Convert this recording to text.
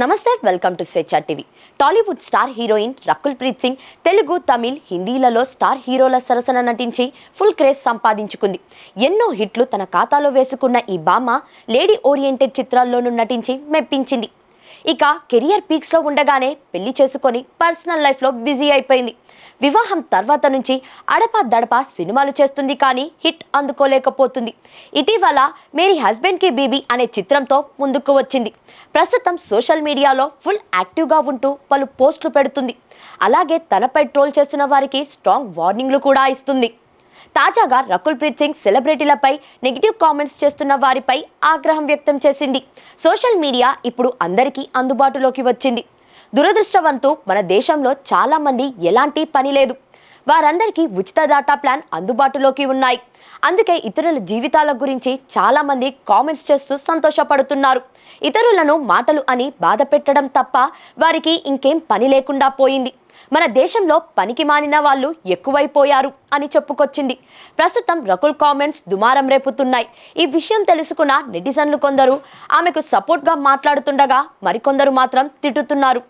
నమస్తే welcome to Swecha TV. Tollywood star heroine Rakul Preet Singh Telugu Tamil హిందీలలో star హీరోల సరసన నటించి full craze సంపాదించుకుంది. ఎన్నో హిట్లు తన ఖాతాలో వేసుకున్న ఈ బామ్మ లేడీ ఓరియంటెడ్ చిత్రాల్లోనూ నటించి మెప్పించింది. ఇక కెరియర్ పీక్స్లో ఉండగానే పెళ్ళి చేసుకొని పర్సనల్ లైఫ్లో బిజీ అయిపోయింది. వివాహం తర్వాత నుంచి అడపా దడపా సినిమాలు చేస్తుంది కానీ హిట్ అందుకోలేకపోతుంది. ఇటీవల మేరీ హస్బెండ్కి బీబీ అనే చిత్రంతో ముందుకు వచ్చింది. ప్రస్తుతం సోషల్ మీడియాలో ఫుల్ యాక్టివ్గా ఉంటూ పలు పోస్టులు పెడుతుంది. అలాగే తనపై ట్రోల్ చేస్తున్న వారికి స్ట్రాంగ్ వార్నింగ్లు కూడా ఇస్తుంది. తాజాగా రకుల్ ప్రీత్ సింగ్ సెలబ్రిటీలపై నెగిటివ్ కామెంట్స్ చేస్తున్న వారిపై ఆగ్రహం వ్యక్తం చేసింది. సోషల్ మీడియా ఇప్పుడు అందరికీ అందుబాటులోకి వచ్చింది. దురదృష్టవంతు మన దేశంలో చాలామంది ఎలాంటి పని లేదు. వారందరికీ ఉచిత డేటా ప్లాన్ అందుబాటులోకి ఉన్నాయి. అందుకే ఇతరుల జీవితాల గురించి చాలామంది కామెంట్స్ చేస్తూ సంతోషపడుతున్నారు. ఇతరులను మాటలు అని బాధ పెట్టడం తప్ప వారికి ఇంకేం పని లేకుండా పోయింది. మన దేశంలో పనికి మానిన వాళ్ళు ఎక్కువైపోయారు అని చెప్పుకొచ్చింది. ప్రస్తుతం రకుల్ కామెంట్స్ దుమారం రేపుతున్నాయి. ఈ విషయం తెలుసుకున్న నెటిజన్లు కొందరు ఆమెకు సపోర్ట్గా మాట్లాడుతుండగా మరికొందరు మాత్రం తిట్టుతున్నారు.